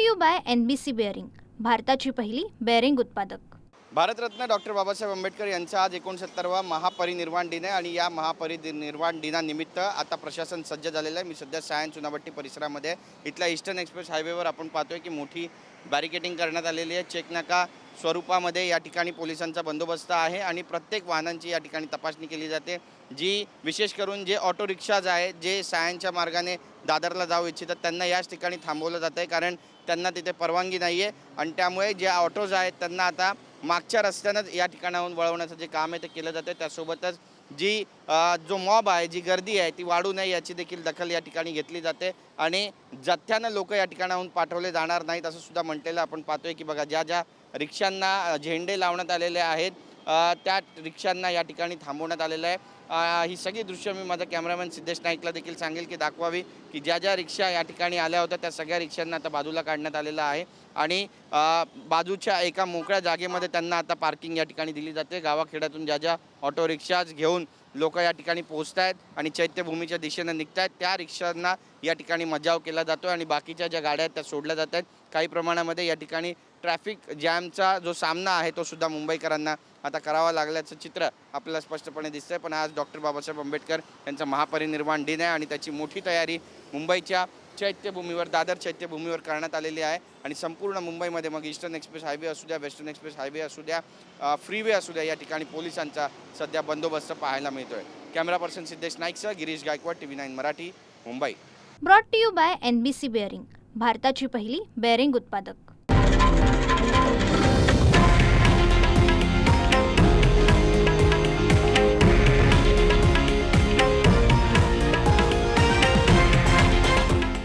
To you by N B C bearing भारताची पहिली bearing उत्पादक. भारतरत्न डॉक्टर बाबासाहेब आंबेडकर यांचा आज एकोणसत्तरवा महापरिनिर्वाण दिन आहे आणि या महापरिनिर्वाण दिनानिमित्त आता प्रशासन सज्ज झालेलं आहे. मी सध्या सायन चुनाभट्टी परिसरामध्ये इथल्या ईस्टर्न एक्सप्रेस हायवेवर आपण पाहतोय की मोठी बॅरिकेटिंग करण्यात आलेली आहे. चेकनाका स्वरूपामध्ये या ठिकाणी पोलिसांचा बंदोबस्त आहे आणि प्रत्येक वाहनांची या ठिकाणी तपासणी केली जाते. जी विशेष करून जे ऑटो रिक्षाज आहेत जे सायनच्या मार्गाने दादरला जाऊ इच्छितात त्यांना याच ठिकाणी थांबवलं जातं आहे कारण त्यांना तिथे परवानगी नाही आहे आणि त्यामुळे जे ऑटोज आहेत त्यांना आता मागच्या रस्त्यानंच या ठिकाणाहून वळवण्याचं जे काम आहे ते केलं जातं त्यासोबतच जी जो मॉब आहे जी गर्दी आहे ती वाढू नये याची देखील दखल या ठिकाणी घेतली जाते. आणि जथ्यानं लोक या ठिकाणाहून पाठवले जाणार नाहीत असं सुद्धा म्हटलेलं आपण पाहतोय की बघा ज्या ज्या रिक्षांना झेंडे लावण्यात आलेले आहेत त्या रिक्षांना या ठिकाणी थांबवण्यात आलेलं आहे. ही सगळी दृश्य मी माझा कॅमेरामॅन सिद्धेश नाईकला देखील सांगेल की दाखवावी की ज्या ज्या रिक्षा या ठिकाणी आल्या होत्या त्या सगळ्या रिक्षांना आता बाजूला काढण्यात आलेलं आहे. आणि बाजूच्या एका मोकळ्या जागेमध्ये त्यांना आता पार्किंग या ठिकाणी दिली जाते. गावाखेड्यातून ज्या ज्या ऑटो रिक्षाज घेऊन लोक या ठिकाणी पोहोचत आहेत आणि चैत्यभूमीच्या दिशेनं निघत आहेत त्या रिक्षांना या ठिकाणी मजाव केला जातो आणि बाकीच्या ज्या गाड्या आहेत त्या सोडल्या जात आहेत. काही प्रमाणामध्ये या ठिकाणी ट्रॅफिक जॅमचा जो सामना आहे तो सुद्धा मुंबईकरांना आता करावा लागल्याचं चित्र आपल्याला स्पष्टपणे दिसतंय पण आज डॉक्टर बाबासाहेब आंबेडकर यांचा महापरिनिर्वाण दिन आहे आणि त्याची मोठी तयारी मुंबईच्या चैत्यभूमीवर दादर चैत्यभूमीवर करण्यात आलेली आहे. आणि संपूर्ण मुंबईमध्ये मग ईस्टर्न एक्सप्रेस हायवे असू द्या वेस्टर्न एक्सप्रेस हायवे असू द्या फ्रीवे असू द्या या ठिकाणी पोलिसांचा सध्या बंदोबस्त पाहायला मिळतोय. Camera person Siddhesh नाईकसह Girish Gaikwad T V nine Marathi Mumbai. Brought to you by N B C bearing भारताची पहिली बेअरिंग उत्पादक.